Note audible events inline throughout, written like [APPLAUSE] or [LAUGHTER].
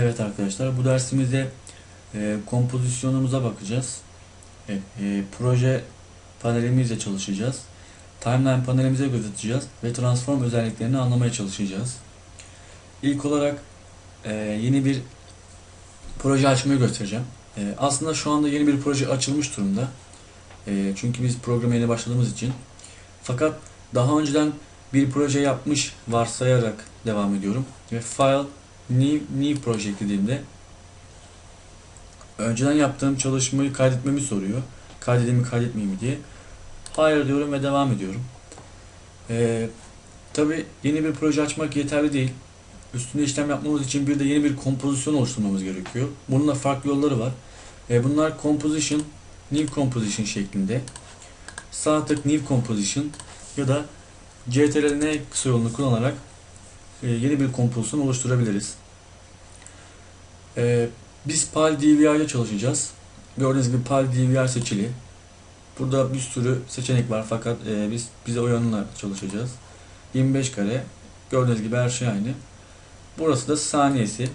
Evet arkadaşlar bu dersimizde e, kompozisyonumuza bakacağız. Evet, e, proje panelimizle çalışacağız. Timeline panelimize göz atacağız ve transform özelliklerini anlamaya çalışacağız. İlk olarak e, yeni bir proje açmayı göstereceğim. E, aslında şu anda yeni bir proje açılmış durumda. E, çünkü biz programa yeni başladığımız için. Fakat daha önceden bir proje yapmış varsayarak devam ediyorum. Ve file new, new project dediğimde önceden yaptığım çalışmayı kaydetmemi soruyor. Kaydedeyim mi kaydetmeyeyim mi diye. Hayır diyorum ve devam ediyorum. Ee, Tabi yeni bir proje açmak yeterli değil. Üstünde işlem yapmamız için bir de yeni bir kompozisyon oluşturmamız gerekiyor. Bunun da farklı yolları var. Ee, bunlar composition, new composition şeklinde. Sağ tık new composition ya da CTRL-N kısa yolunu kullanarak yeni bir kompozisyon oluşturabiliriz. E, biz PAL DVR ile çalışacağız. Gördüğünüz gibi PAL DVR seçili. Burada bir sürü seçenek var fakat e, biz bize uyanla çalışacağız. 25 kare. Gördüğünüz gibi her şey aynı. Burası da saniyesi.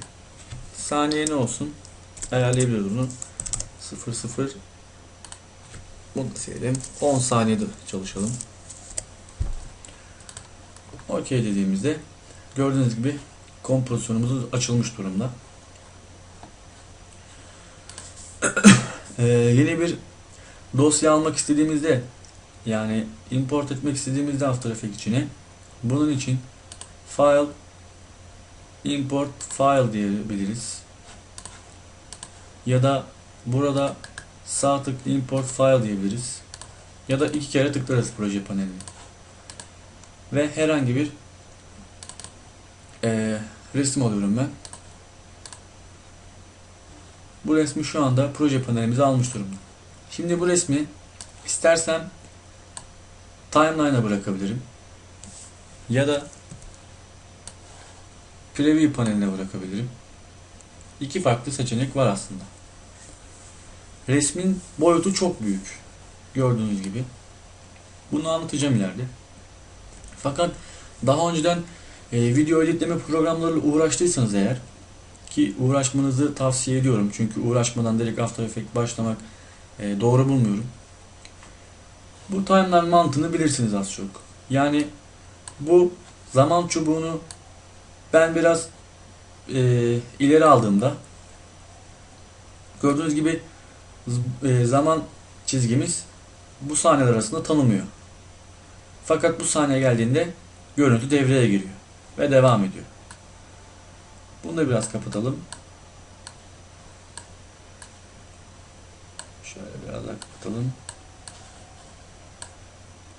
Saniye ne olsun? Ayarlayabiliyoruz bunu. 0 0 bunu da silelim. 10 saniyede çalışalım. OK dediğimizde gördüğünüz gibi kompozisyonumuz açılmış durumda. [COUGHS] ee, yeni bir dosya almak istediğimizde yani import etmek istediğimizde After Effects içine bunun için file import file diyebiliriz. Ya da burada sağ tıklı import file diyebiliriz. Ya da iki kere tıklarız proje paneline. Ve herhangi bir e, resim alıyorum ben. Bu resmi şu anda proje panelimize almış durumda. Şimdi bu resmi istersem timeline'a bırakabilirim. Ya da preview paneline bırakabilirim. İki farklı seçenek var aslında. Resmin boyutu çok büyük. Gördüğünüz gibi. Bunu anlatacağım ileride. Fakat daha önceden e, video editleme programlarıyla uğraştıysanız eğer ki uğraşmanızı tavsiye ediyorum. Çünkü uğraşmadan direkt After Effects başlamak e, doğru bulmuyorum. Bu timeline mantığını bilirsiniz az çok. Yani bu zaman çubuğunu ben biraz e, ileri aldığımda gördüğünüz gibi e, zaman çizgimiz bu sahneler arasında tanımıyor. Fakat bu sahneye geldiğinde görüntü devreye giriyor ve devam ediyor. Bunu da biraz kapatalım. Şöyle biraz daha kapatalım.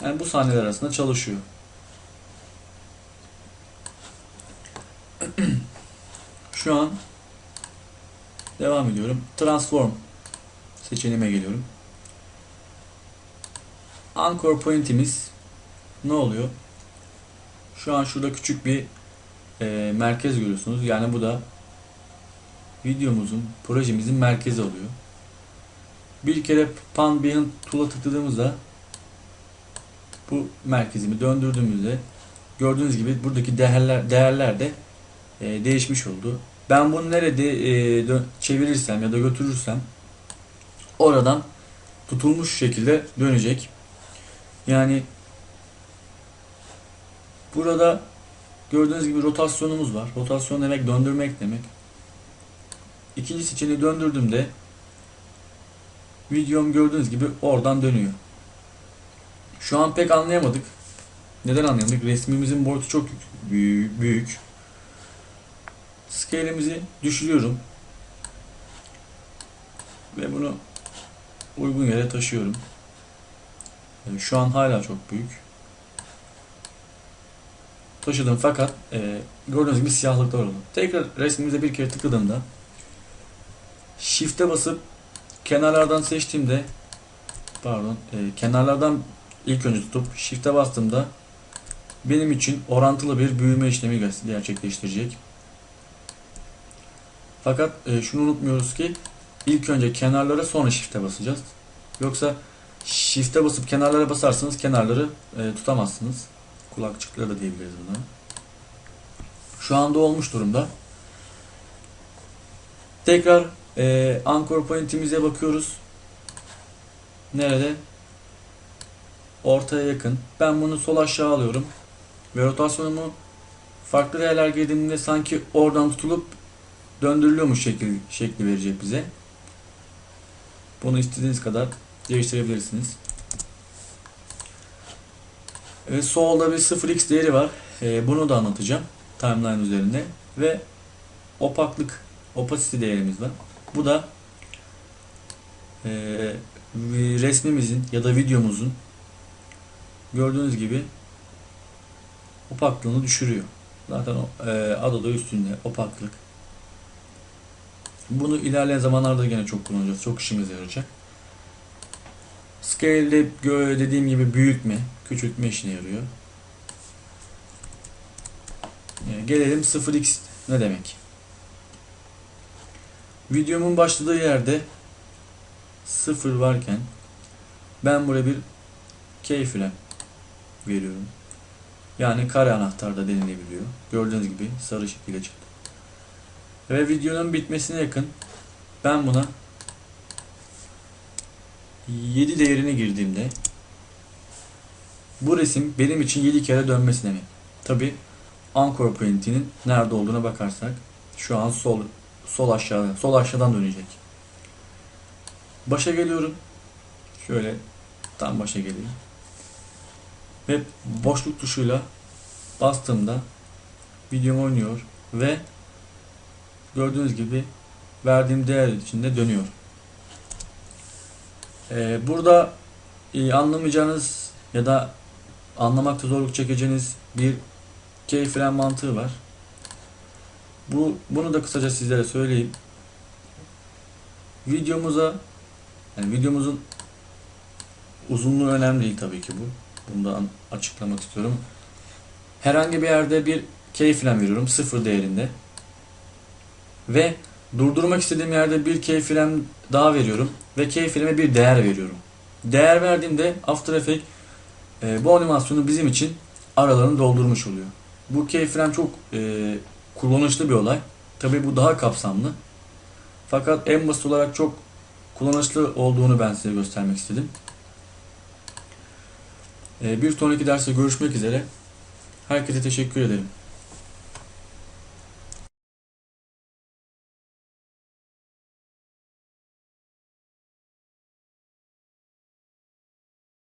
Yani bu sahneler arasında çalışıyor. [CLEARS THROAT] Şu an devam ediyorum. Transform seçeneğime geliyorum. Anchor point'imiz ne oluyor? Şu an şurada küçük bir e, merkez görüyorsunuz. Yani bu da videomuzun, projemizin merkezi oluyor. Bir kere Pan Behind Tool'a tıkladığımızda bu merkezimi döndürdüğümüzde gördüğünüz gibi buradaki değerler, değerler de e, değişmiş oldu. Ben bunu nerede e, çevirirsem ya da götürürsem oradan tutulmuş şekilde dönecek. Yani burada gördüğünüz gibi rotasyonumuz var. Rotasyon demek döndürmek demek. İkinci seçeneği döndürdüğümde videom gördüğünüz gibi oradan dönüyor. Şu an pek anlayamadık. Neden anlayamadık? Resmimizin boyutu çok büyük. Scale'imizi düşürüyorum. Ve bunu uygun yere taşıyorum. Şu an hala çok büyük. Taşıdım fakat e, gördüğünüz gibi siyahlıklar oldu. Tekrar resmimize bir kere tıkladığımda Shift'e basıp kenarlardan seçtiğimde pardon e, kenarlardan ilk önce tutup Shift'e bastığımda benim için orantılı bir büyüme işlemi gerçekleştirecek. Fakat e, şunu unutmuyoruz ki ilk önce kenarlara sonra Shift'e basacağız. Yoksa Shift'e basıp kenarlara basarsanız kenarları e, tutamazsınız. Kulakçıkları da diyebiliriz buna. Şu anda olmuş durumda. Tekrar e, anchor point'imize bakıyoruz. Nerede? Ortaya yakın. Ben bunu sol aşağı alıyorum. Ve rotasyonumu farklı değerler girdiğimde sanki oradan tutulup döndürülüyormuş şekil, şekli verecek bize. Bunu istediğiniz kadar değiştirebilirsiniz. Ve solda bir 0x değeri var. Ee, bunu da anlatacağım timeline üzerinde. Ve opaklık, opacity değerimiz var. Bu da e, resmimizin ya da videomuzun gördüğünüz gibi opaklığını düşürüyor. Zaten e, adı da üstünde opaklık. Bunu ilerleyen zamanlarda gene çok kullanacağız. Çok işimize yarayacak. Scale'de dediğim gibi büyütme, küçültme işine yarıyor. Gelelim 0x ne demek? Videomun başladığı yerde 0 varken ben buraya bir keyframe veriyorum. Yani kare anahtar da denilebiliyor. Gördüğünüz gibi sarı şekilde çıktı. Ve videonun bitmesine yakın ben buna 7 değerini girdiğimde bu resim benim için 7 kere dönmesi demek. Tabi anchor point'inin nerede olduğuna bakarsak şu an sol sol aşağıda sol aşağıdan dönecek. Başa geliyorum. Şöyle tam başa geleyim. Ve boşluk tuşuyla bastığımda videom oynuyor ve gördüğünüz gibi verdiğim değer içinde dönüyor. Ee, burada e, anlamayacağınız ya da anlamakta zorluk çekeceğiniz bir keyfren mantığı var. Bu bunu da kısaca sizlere söyleyeyim. Videomuza yani videomuzun uzunluğu önemli değil tabii ki bu. Bunu da açıklamak istiyorum. Herhangi bir yerde bir keyfren veriyorum sıfır değerinde. Ve durdurmak istediğim yerde bir keyframe daha veriyorum ve keyframe bir değer veriyorum. Değer verdiğimde After Effects e, bu animasyonu bizim için aralarını doldurmuş oluyor. Bu keyframe çok e, kullanışlı bir olay. Tabi bu daha kapsamlı. Fakat en basit olarak çok kullanışlı olduğunu ben size göstermek istedim. E, bir sonraki derste görüşmek üzere. Herkese teşekkür ederim.